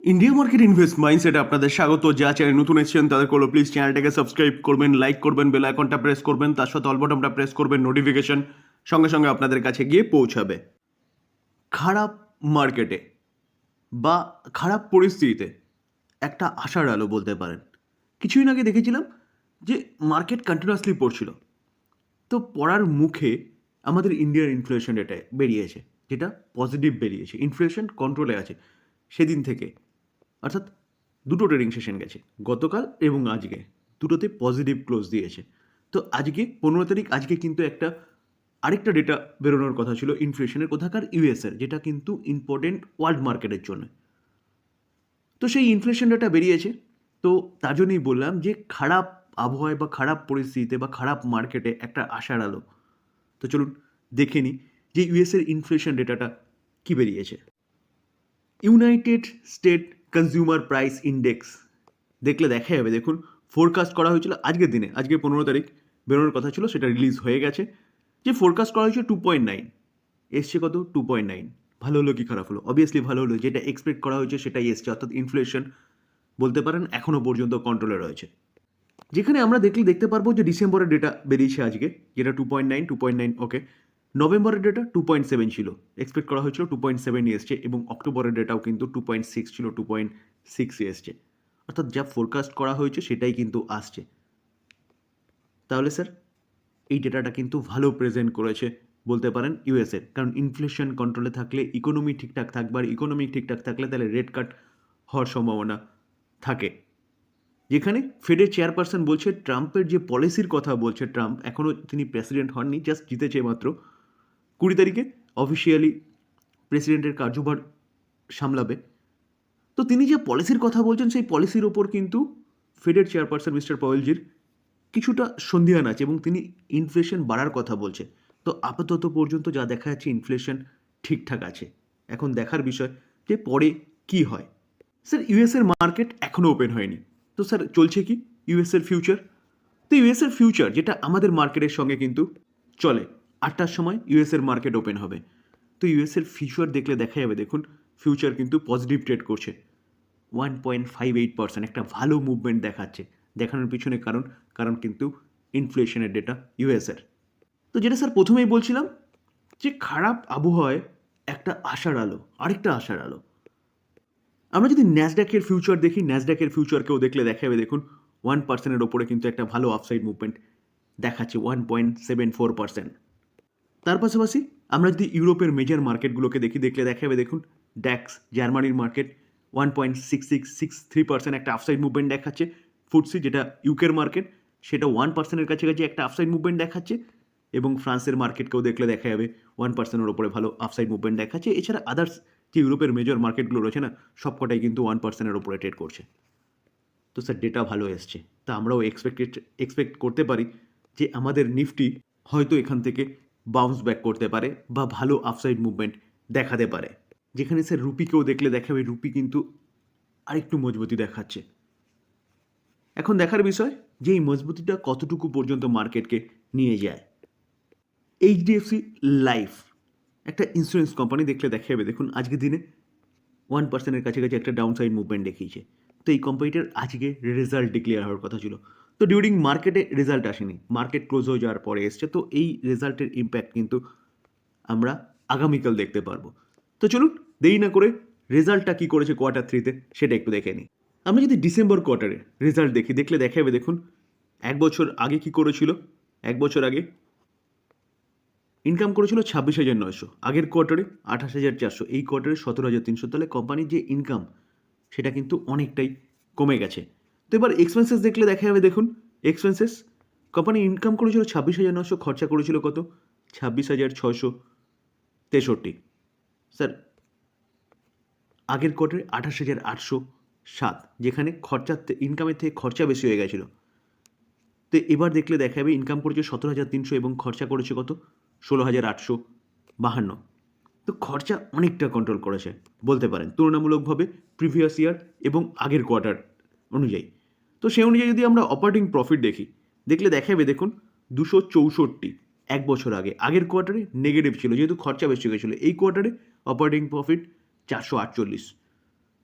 India market invest mindset আপনাদের স্বাগত। যা চ্যানেল নতুন এসেছেন, তাদের করল প্লিজ চ্যানেলটাকে সাবস্ক্রাইব করবেন লাইক করবেন বেল আইকনটা প্রেস করবেন, তার সাথে অলবটনটা প্রেস করবেন নোটিফিকেশন সঙ্গে সঙ্গে আপনাদের কাছে গিয়ে পৌঁছাবে। খারাপ মার্কেটে বা খারাপ পরিস্থিতিতে একটা আশার আলো বলতে পারেন। কিছুদিন আগে দেখেছিলাম যে মার্কেট কন্টিনিউয়াসলি পড়ছিল। তো পড়ার মুখে আমাদের ইন্ডিয়ার ইনফ্লেশন রেটে বেরিয়েছে, যেটা পজিটিভ বেরিয়েছে। ইনফ্লেশন কন্ট্রোলে আছে। সেদিন থেকে অর্থাৎ দুটো ট্রেডিং সেশন গেছে, গতকাল এবং আজকে। দুটোতে পজিটিভ ক্লোজ দিয়েছে। তো আজকে, পনেরো তারিখ, আজকে কিন্তু একটা আরেকটা ডেটা বেরোনোর কথা ছিল ইনফ্লেশনের কোথাকার ইউএসের যেটা কিন্তু ইম্পর্টেন্ট ওয়ার্ল্ড মার্কেটের জন্য। তো সেই ইনফ্লেশন ডেটা বেরিয়েছে। তো তার জন্যই বললাম যে, খারাপ আবহাওয়ায় বা খারাপ পরিস্থিতিতে বা খারাপ মার্কেটে একটা আশার আলো। তো চলুন দেখে নিই যে ইউএসের ইনফ্লেশন ডেটাটা কী বেরিয়েছে। United State consumer price index দেখলে দেখা যাবে, দেখুন ফোরকাস্ট করা হয়েছিল আজকের দিনে, আজকে পনেরো তারিখ, বেরোনোর কথা ছিল, সেটা রিলিজ হয়ে গেছে। যে ফোরকাস্ট করা হয়েছে টু পয়েন্ট নাইন এসছে কত? টু পয়েন্ট নাইন ভালো হলো কি খারাপ হলো? অবভিয়াসলি ভালো হলো, যেটা এক্সপেক্ট করা হয়েছে সেটাই এসছে, অর্থাৎ ইনফ্লেশন বলতে পারেন এখনও পর্যন্ত কন্ট্রোলে রয়েছে। যেখানে আমরা দেখলে দেখতে পারব যে ডিসেম্বরের ডেটা বেরিয়েছে আজকে, যেটা two point nine two point nine okay নভেম্বরের ডেটা টু পয়েন্ট সেভেন ছিল। এক্সপেক্ট করা হয়েছিল টু পয়েন্ট সেভেন এসছে এবং অক্টোবরের ডেটাও কিন্তু টু পয়েন্ট সিক্স ছিল টু পয়েন্ট সিক্স এসছে। অর্থাৎ যা ফোরকাস্ট করা হয়েছে সেটাই কিন্তু আসছে। তাহলে স্যার এই ডেটাটা কিন্তু ভালো প্রেজেন্ট করেছে বলতে পারেন ইউএসএর কারণ ইনফ্লেশন কন্ট্রোলে থাকলে ইকোনমি ঠিকঠাক থাকবে আর ইকোনমি ঠিকঠাক থাকলে তাহলে রেট কাট হওয়ার সম্ভাবনা থাকে। যেখানে ফেডের চেয়ারপারসন বলছে ট্রাম্পের যে পলিসির কথা বলছে ট্রাম্প এখনও তিনি প্রেসিডেন্ট হননি জাস্ট জিতেছে মাত্র। কুড়ি তারিখে অফিসিয়ালি প্রেসিডেন্টের কার্যভার সামলাবে। তো তিনি যে পলিসির কথা বলছেন, সেই পলিসির ওপর কিন্তু ফেডের চেয়ারপারসন মিস্টার পয়েলজির কিছুটা সন্ধিহান আছে এবং তিনি ইনফ্লেশন বাড়ার কথা বলছে তো আপাতত পর্যন্ত যা দেখা যাচ্ছে ইনফ্লেশন ঠিকঠাক আছে। এখন দেখার বিষয় যে পরে কি হয়। স্যার ইউএসের মার্কেট এখনও ওপেন হয়নি। তো স্যার, চলছে কি? ইউএসের ফিউচার তো ইউএসের ফিউচার যেটা আমাদের মার্কেটের সঙ্গে কিন্তু চলে। আটটার সময় ইউএসের মার্কেট ওপেন হবে। তো ইউএসের ফিউচার দেখলে দেখা যাবে, দেখুন ফিউচার কিন্তু পজিটিভ ট্রেড করছে। One point five eight percent একটা ভালো মুভমেন্ট দেখাচ্ছে, দেখানোর পিছনে কারণ কারণ কিন্তু ইনফ্লেশনের ডেটা ইউএসের তো যেটা স্যার প্রথমেই বলছিলাম, যে খারাপ আবহাওয়ায় একটা আশার আলো, আরেকটা আশার আলো। আমরা যদি ন্যাসড্যাকের ফিউচার দেখি ন্যাসড্যাকের ফিউচারকেও দেখলে দেখা যাবে, দেখুন ওয়ান পার্সেন্টের ওপরে কিন্তু একটা ভালো আফসাইড মুভমেন্ট দেখাচ্ছে one point seven four percent তার পাশাপাশি আমরা যদি ইউরোপের মেজর মার্কেটগুলোকে দেখি, দেখলে দেখা যাবে দেখুন ড্যাক্স জার্মানির market one point six six six three percent একটা আফসাইড মুভমেন্ট দেখাচ্ছে। ফুটসি যেটা ইউকের মার্কেট সেটা ওয়ান পার্সেন্টের কাছাকাছি একটা আফসাইড মুভমেন্ট দেখাচ্ছে। এবং ফ্রান্সের মার্কেটকেও দেখলে দেখা যাবে ওয়ান পার্সেন্টের ওপরে ভালো আফসাইড মুভমেন্ট দেখাচ্ছে। এছাড়া আদার্স যে ইউরোপের মেজর মার্কেটগুলো রয়েছে না, সবকটাই কিন্তু ওয়ান পার্সেন্টের ওপরে ট্রেড করছে। তো স্যার ডেটা ভালো এসছে। তা আমরাও এক্সপেক্টেড এক্সপেক্ট করতে পারি যে আমাদের নিফটি হয়তো এখান থেকে বাউন্স ব্যাক করতে পারে বা ভালো আফসাইড মুভমেন্ট দেখাতে পারে। যেখানে স্যার রুপিকেও দেখলে দেখাবে, রুপি কিন্তু আরেকটু মজবুতি দেখাচ্ছে। এখন দেখার বিষয় যে এই মজবুতিটা কতটুকু পর্যন্ত মার্কেটকে নিয়ে যায়। এইচডিএফসি লাইফ একটা ইন্স্যুরেন্স কোম্পানি দেখলে দেখা যাবে দেখুন, আজকের দিনে ওয়ান পার্সেন্টের কাছাকাছি একটা ডাউন সাইড মুভমেন্ট দেখিয়েছে। তো এই কোম্পানিটার আজকে রেজাল্ট ডিক্লেয়ার হওয়ার কথা ছিল। তো ডিউরিং মার্কেটে রেজাল্ট আসেনি। মার্কেট ক্লোজ হয়ে যাওয়ার পরে এসছে। তো এই রেজাল্টের ইম্প্যাক্ট কিন্তু আমরা আগামীকাল দেখতে পারব। তো চলুন দেরি না করে রেজাল্টটা কী করেছে কোয়ার্টার থ্রিতে সেটা একটু দেখে নিই। আমরা যদি ডিসেম্বর কোয়ার্টারে রেজাল্ট দেখি, দেখলে দেখা যাবে দেখুন, এক বছর আগে কি করেছিল? এক বছর আগে ইনকাম করেছিল ছাব্বিশ হাজার নয়শো। আগের কোয়ার্টারে আঠাশ হাজার চারশো। এই কোয়ার্টারে সতেরো হাজার তিনশো। তাহলে কোম্পানির যে ইনকাম সেটা কিন্তু অনেকটাই কমে গেছে। তো এবার এক্সপেন্সেস দেখলে দেখা যাবে দেখুন এক্সপেন্সেস কোম্পানি ইনকাম করেছিল ছাব্বিশ হাজার নশো খরচা করেছিল কত? ছাব্বিশ হাজার ছশো তেষট্টি। স্যার আগের কোয়ার্টারে আঠাশ হাজার আটশো সাত, যেখানে খরচার ইনকামের থেকে খরচা বেশি হয়ে গেছিল। তো এবার দেখলে দেখা যাবে ইনকাম করেছে সতেরো হাজার তিনশো এবং খরচা করেছে কত? ষোলো হাজার আটশো বাহান্ন। তো খরচা অনেকটা কন্ট্রোল করেছে, বলতে পারেন, তুলনামূলকভাবে প্রিভিয়াস ইয়ার এবং আগের কোয়ার্টার অনুযায়ী। তো সেই অনুযায়ী যদি আমরা অপারেটিং প্রফিট দেখি, দেখলে দেখা যাবে দেখুন দুশো চৌষট্টি এক বছর আগে। আগের কোয়ার্টারে নেগেটিভ ছিল, যেহেতু খরচা বেশি গেছিল। এই কোয়ার্টারে অপারেটিং প্রফিট চারশো আটচল্লিশ।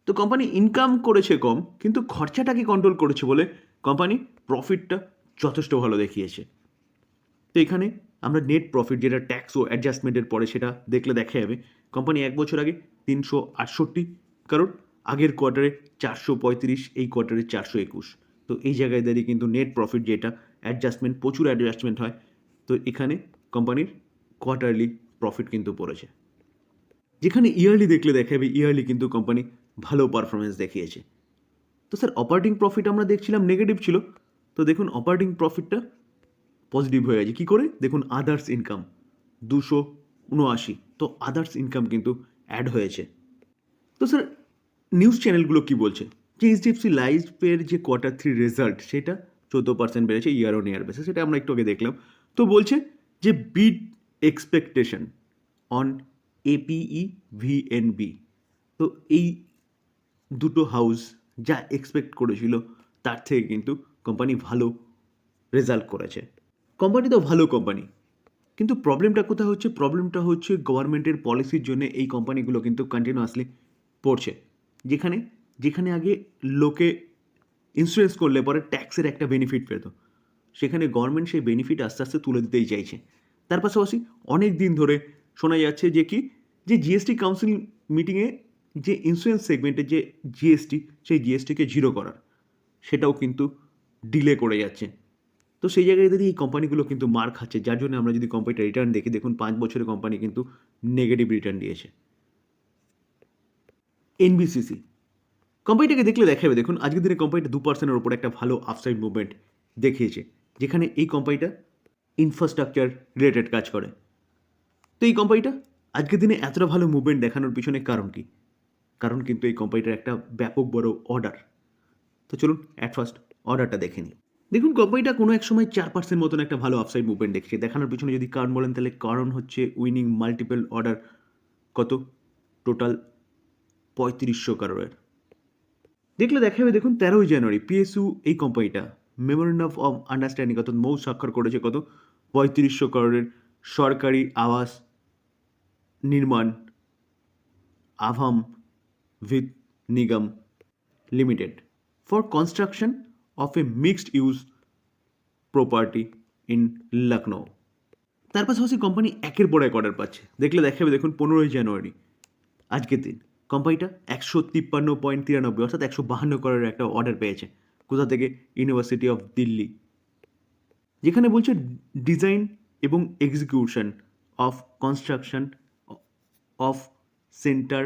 তো কোম্পানি ইনকাম করেছে কম, কিন্তু খরচাটাকে কন্ট্রোল করেছে বলে কোম্পানি প্রফিটটা যথেষ্ট ভালো দেখিয়েছে। তো এখানে আমরা নেট প্রফিট যেটা ট্যাক্স ও অ্যাডজাস্টমেন্টের পরে সেটা দেখলে দেখা যাবে কোম্পানি এক বছর আগে তিনশো আটষট্টি কারণ আগের কোয়ার্টারে চারশো পঁয়ত্রিশ, এই কোয়ার্টারে চারশো একুশ। তো এই জায়গায় দাঁড়িয়ে কিন্তু নেট প্রফিট যেটা অ্যাডজাস্টমেন্ট প্রচুর অ্যাডজাস্টমেন্ট হয়। তো এখানে কোম্পানির কোয়ার্টারলি প্রফিট কিন্তু পড়েছে। যেখানে ইয়ারলি দেখলে দেখা যাবে ইয়ারলি কিন্তু কোম্পানি ভালো পারফরমেন্স দেখিয়েছে। তো স্যার অপারেটিং প্রফিট আমরা দেখছিলাম নেগেটিভ ছিল। তো দেখুন অপারেটিং প্রফিটটা পজিটিভ হয়ে গেছে। কী করে? দেখুন আদার্স ইনকাম দুশো উনআশি। তো আদার্স ইনকাম কিন্তু অ্যাড হয়েছে। তো স্যার নিউজ চ্যানেলগুলো কি বলছে? যে এইচডিএফসি লাইফের যে কোয়ার্টার থ্রি রেজাল্ট সেটা চোদ্দ পার্সেন্ট বেড়েছে ইয়ার অন ইয়ার বেসে সেটা আমরা একটু আগে দেখলাম। তো বলছে যে bid expectation on APE VNB তো এই দুটো হাউস যা এক্সপেক্ট করেছিল, তার থেকে কিন্তু কোম্পানি ভালো রেজাল্ট করেছে। কোম্পানি তো ভালো কোম্পানি কিন্তু প্রবলেমটা কোথায় হচ্ছে? প্রবলেমটা হচ্ছে গভর্নমেন্টের পলিসির জন্য এই কোম্পানিগুলো কিন্তু কন্টিনিউয়াসলি পড়ছে। যেখানে যেখানে আগে লোকে ইন্স্যুরেন্স করলে পরে ট্যাক্সের একটা বেনিফিট পেত। সেখানে গভর্নমেন্ট সেই বেনিফিট আস্তে আস্তে তুলে দিতেই চাইছে। তার পাশাপাশি অনেক দিন ধরে শোনা যাচ্ছে যে কি, যে জিএসটি কাউন্সিল মিটিংয়ে যে ইন্স্যুরেন্স সেগমেন্টের যে জিএসটি সেই জিএসটিকে জিরো করার। সেটাও কিন্তু ডিলে করে যাচ্ছে। তো সেই জায়গায় যদি এই কোম্পানিগুলো কিন্তু মার খাচ্ছে, যার জন্য আমরা যদি কোম্পানিটা রিটার্ন দেখি, দেখুন পাঁচ বছরের কোম্পানি কিন্তু নেগেটিভ রিটার্ন দিয়েছে। এনবিসিসি কোম্পানিটাকে দেখলে দেখাবে, দেখুন, আজকের দিনে কোম্পানিটা দু পার্সেন্টের ওপর একটা ভালো আপসাইড মুভমেন্ট দেখিয়েছে, যেখানে এই কোম্পানিটা ইনফ্রাস্ট্রাকচার রিলেটেড কাজ করে। তো এই কোম্পানিটা আজকের দিনে এতটা ভালো মুভমেন্ট দেখানোর পিছনে কারণ কি? কারণ কিন্তু এই কোম্পানিটার একটা ব্যাপক বড় অর্ডার তো চলুন অ্যাট ফার্স্ট অর্ডারটা দেখে নিই। দেখুন কোম্পানিটা কোনো এক সময় চার পার্সেন্ট মতন একটা ভালো আপসাইড মুভমেন্ট দেখছে দেখানোর পিছনে যদি কারণ বলেন, তাহলে কারণ হচ্ছে উইনিং মাল্টিপল অর্ডার কত? টোটাল পঁয়ত্রিশশো কারোরের। দেখলে দেখা যাবে দেখুন তেরোই জানুয়ারি পিএসইউ এই কোম্পানিটা মেমোরেন্ডাম অফ আন্ডারস্ট্যান্ডিং অর্থাৎ মৌ স্বাক্ষর করেছে কত? পঁয়ত্রিশশো করোড়ের সরকারি আবাস নির্মাণ, Avam with Nigam limited. For construction of a mixed use property in Lucknow তার পাশাপাশি কোম্পানি একের পর এক অর্ডার পাচ্ছে। দেখলে দেখাবে, দেখুন পনেরোই জানুয়ারি, আজকের দিন। কোম্পানিটা একশো তিপ্পান্ন পয়েন্ট তিরানব্বই, অর্থাৎ একশো বাহান্ন করোড়ের একটা অর্ডার পেয়েছে। কোথা থেকে? ইউনিভার্সিটি অফ দিল্লি যেখানে বলছে ডিজাইন এবং execution of construction of centre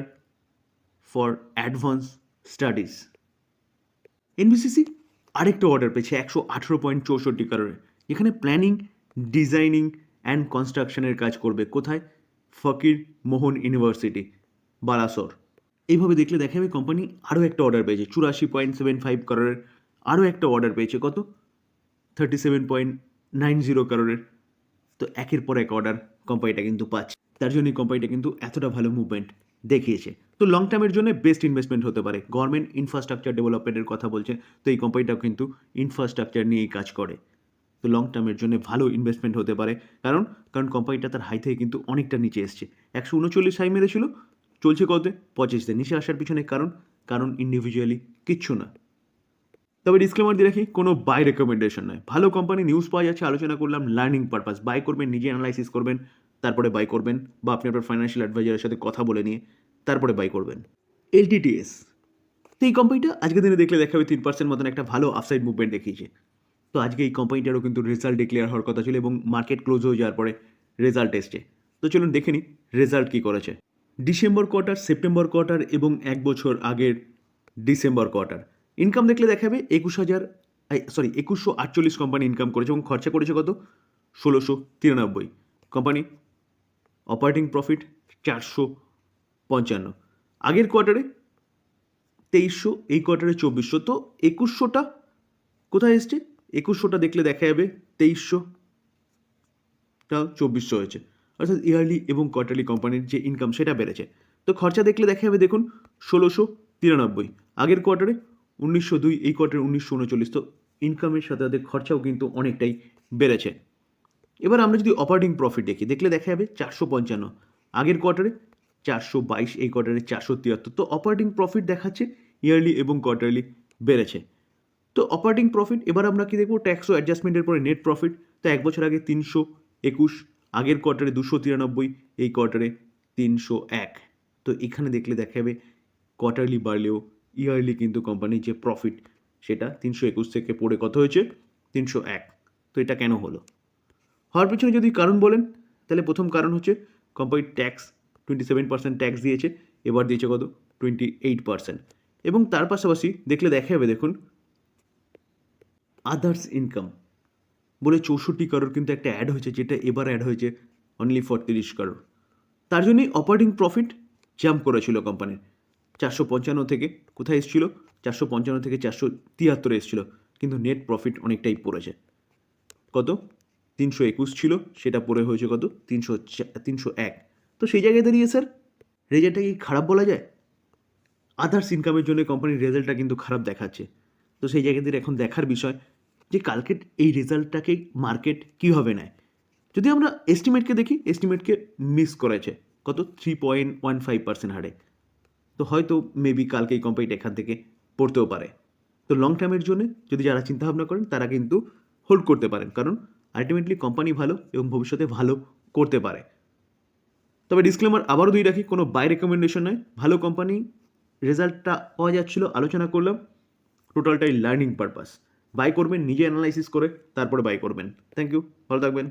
for advance studies NBCC আরেকটা অর্ডার পেয়েছে একশো আঠেরো পয়েন্ট চৌষট্টি কারণে যেখানে প্ল্যানিং ডিজাইনিং অ্যান্ড কনস্ট্রাকশনের কাজ করবে। কোথায়? ফকির মোহন ইউনিভার্সিটি বালাসর। এইভাবে দেখলে দেখা যাবে কোম্পানি আরও একটা অর্ডার পেয়েছে। চুরাশি পয়েন্ট সেভেন ফাইভ কারোরের আরও একটা অর্ডার পেয়েছে। কত? Thirty seven point nine zero কারোরের তো একের পর এক অর্ডার কোম্পানিটা কিন্তু পাচ্ছে। তার জন্যই কোম্পানিটা কিন্তু এতটা ভালো মুভমেন্ট দেখিয়েছে। তো লং টার্মের জন্য বেস্ট ইনভেস্টমেন্ট হতে পারে। গভর্নমেন্ট ইনফ্রাস্ট্রাকচার ডেভেলপমেন্টের কথা বলছে। তো এই কোম্পানিটাও কিন্তু ইনফ্রাস্ট্রাকচার নিয়েই কাজ করে। তো লং টার্মের জন্য ভালো ইনভেস্টমেন্ট হতে পারে। কারণ? কারণ কোম্পানিটা তার হাই থেকে কিন্তু অনেকটা নিচে এসছে। একশো উনচল্লিশ হাই মেরেছিল। চলছে কত পঁচিশতে নিচে আসার পিছনে কারণ? কারণ ইন্ডিভিজুয়ালি কিচ্ছু না। তবে ডিসক্লেমার দিয়ে রাখি, কোনো বাই রেকমেন্ডেশন নয়। ভালো কোম্পানি নিউজ পাওয়া যাচ্ছে, আলোচনা করলাম লার্নিং পারপাস বাই করবেন, নিজে অ্যানালাইসিস করবেন, তারপরে বাই করবেন, বা আপনি আপনার ফাইন্যান্সিয়াল অ্যাডভাইজারের সাথে কথা বলে নিয়ে তারপরে বাই করবেন। এলটিটিএস তো এই কোম্পানিটা আজকের দিনে দেখলে দেখা যাবে তিন পার্সেন্ট মতন একটা ভালো আপসাইড মুভমেন্ট দেখিয়েছে। তো আজকে এই কোম্পানিটারও কিন্তু রেজাল্ট ডিক্লেয়ার হওয়ার কথা ছিল এবং মার্কেট ক্লোজ হয়ে যাওয়ার পরে রেজাল্ট এসছে। তো চলুন দেখে নিই রেজাল্ট কী করেছে। ডিসেম্বর কোয়ার্টার, সেপ্টেম্বর কোয়ার্টার এবং এক বছর আগের ডিসেম্বর কোয়ার্টার। ইনকাম দেখলে দেখাবে একুশ হাজার সরি একুশশো আটচল্লিশ কোম্পানি ইনকাম করেছে এবং খরচা করেছে কত? ষোলোশো তিরানব্বই। কোম্পানি অপারেটিং প্রফিট চারশো পঞ্চান্ন। আগের কোয়ার্টারে তেইশশো, এই কোয়ার্টারে চব্বিশশো। তো একুশশোটা কোথায় এসছে? একুশশোটা দেখলে দেখা যাবে তেইশশোটা চব্বিশশো হয়েছে। অর্থাৎ ইয়ারলি এবং কোয়ার্টারলি কোম্পানির যে ইনকাম সেটা বেড়েছে। তো খরচা দেখলে দেখা যাবে দেখুন, ষোলোশো তিরানব্বই। আগের কোয়ার্টারে উনিশশো দুই, এই কোয়ার্টারে উনিশশো উনচল্লিশ। তো ইনকামের সাথে সাথে খরচাও কিন্তু অনেকটাই বেড়েছে। এবার আমরা যদি অপারেটিং প্রফিট দেখি, দেখলে দেখা যাবে চারশো পঞ্চান্ন। আগের কোয়ার্টারে চারশো বাইশ, এই কোয়ার্টারে চারশো তিয়াত্তর। তো অপারেটিং প্রফিট দেখাচ্ছে ইয়ারলি এবং কোয়ার্টারলি বেড়েছে। তো অপারেটিং প্রফিট এবার আমরা কি দেখব ট্যাক্স ও অ্যাডজাস্টমেন্টের পরে নেট প্রফিট তো এক বছর আগে তিনশো একুশ আগের কোয়ার্টারে দুশো তিরানব্বই, এই কোয়ার্টারে তিনশো এক। তো এখানে দেখলে দেখা যাবে কোয়ার্টারলি বাড়লেও ইয়ারলি কিন্তু কোম্পানির যে প্রফিট, সেটা তিনশো একুশ থেকে পড়ে কত হয়েছে? তিনশো এক। তো এটা কেন হলো? হওয়ার পিছনে যদি কারণ বলেন, তাহলে প্রথম কারণ হচ্ছে কোম্পানির tax twenty seven percent tax দিয়েছে, এবার দিয়েছে কত? Twenty eight percent. এবং তার পাশাপাশি দেখলে দেখা যাবে, দেখুন আদার্স ইনকাম বলে চৌষট্টি কারোর কিন্তু একটা অ্যাড হয়েছে, যেটা এবার অ্যাড হয়েছে অনলি ফর তিরিশ কারোর তার জন্যই অপারেটিং প্রফিট জাম্প করেছিল কোম্পানির চারশো পঞ্চান্ন থেকে কোথায় এসেছিল? চারশো পঞ্চান্ন থেকে চারশো তিয়াত্তরে এসেছিল, কিন্তু নেট প্রফিট অনেকটাই পড়েছে। কত? তিনশো একুশ ছিল, সেটা পড়ে হয়েছে কত? তিনশো তিনশো এক। তো সেই জায়গায় দাঁড়িয়ে স্যার রেজাল্টটা কি খারাপ বলা যায়? আদার্স ইনকামের জন্য কোম্পানির রেজাল্টটা কিন্তু খারাপ দেখাচ্ছে। তো সেই জায়গাতে এখন দেখার বিষয় যে কালকে এই রেজাল্টটাকে মার্কেট কীভাবে নেয়। যদি আমরা এস্টিমেটকে দেখি, এস্টিমেটকে মিস করেছে। কত? Three point one five percent হারে। তো হয়তো মেবি কালকে এই কোম্পানিটা এখান থেকে পড়তেও পারে। তো লং টার্মের জন্য যদি যারা চিন্তাভাবনা করেন, তারা কিন্তু হোল্ড করতে পারেন। কারণ আলটিমেটলি কোম্পানি ভালো এবং ভবিষ্যতে ভালো করতে পারে। তবে ডিসক্লেমার আবারও দুই রাখি, কোনো বাই রেকমেন্ডেশন নয়। ভালো কোম্পানি রেজাল্টটা পাওয়া যাচ্ছিল, আলোচনা করলাম। টোটালটাই লার্নিং পারপাস বাই করবেন নিজে অ্যানালাইসিস করে তারপরে বাই করবেন। থ্যাংক ইউ ভালো থাকবেন।